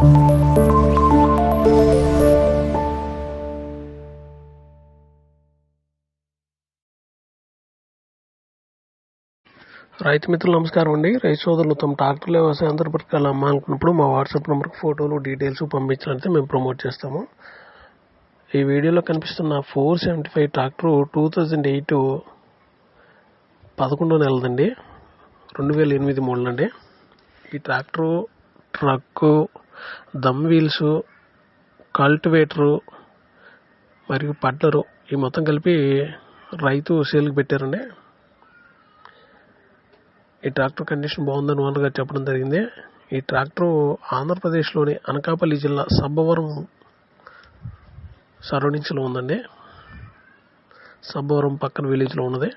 రైతు మిత్రులు నమస్కారం అండి. రైతు సోదరులు తమ ట్రాక్టర్లు వ్యవసాయ అంతర్పథకాలు అమ్మాలనుకున్నప్పుడు మా వాట్సాప్ నెంబర్కి ఫోటోలు డీటెయిల్స్ పంపించినట్లయితే మేము ప్రమోట్ చేస్తాము. ఈ వీడియోలో కనిపిస్తున్న four seventy five tractor two thousand eight పదకొండో నెలదండి. రెండు వేల ఎనిమిది మోడల్ అండి. ఈ ట్రాక్టరు ట్రక్కు దమ్ వీల్స్ కల్టివేటరు మరియు పడ్లరు ఈ మొత్తం కలిపి రైతు సేల్కి పెట్టారండి. ఈ ట్రాక్టర్ కండిషన్ బాగుందని ఓనర్ గారు చెప్పడం జరిగింది. ఈ ట్రాక్టర్ ఆంధ్రప్రదేశ్లోని అనకాపల్లి జిల్లా సబ్బవరం సరౌండింగ్స్లో ఉందండి. సబ్బవరం పక్కన విలేజ్లో ఉన్నది.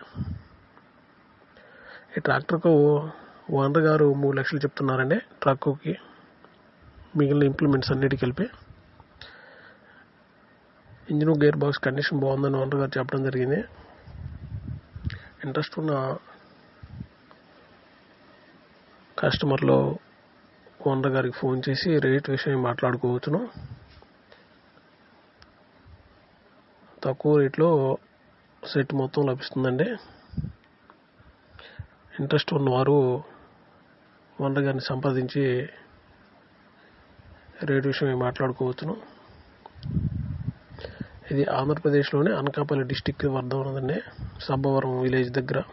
ఈ ట్రాక్టర్కు ఓనర్ గారు మూడు లక్షలు చెప్తున్నారండి ట్రక్కుకి. మిగిలిన ఇంప్లిమెంట్స్ అన్నిటికి కలిపి. ఇంజిన్ గేర్ బాక్స్ కండిషన్ బాగుందని ఓనర్ గారు చెప్పడం జరిగింది. ఇంట్రెస్ట్ ఉన్న కస్టమర్లో ఓనర్ గారికి ఫోన్ చేసి రేట్ విషయం మాట్లాడుకోవచ్చును. తక్కువ రేట్లో సెట్ మొత్తం లభిస్తుందండి. ఇంట్రెస్ట్ ఉన్నవారు ఓనర్ గారిని సంప్రదించి రేటు విషయం మాట్లాడుకోవచ్చును ఇది ఆంధ్రప్రదేశ్లోని అనకాపల్లి డిస్టిక్ వద్ద సబ్బవరం విలేజ్ దగ్గర.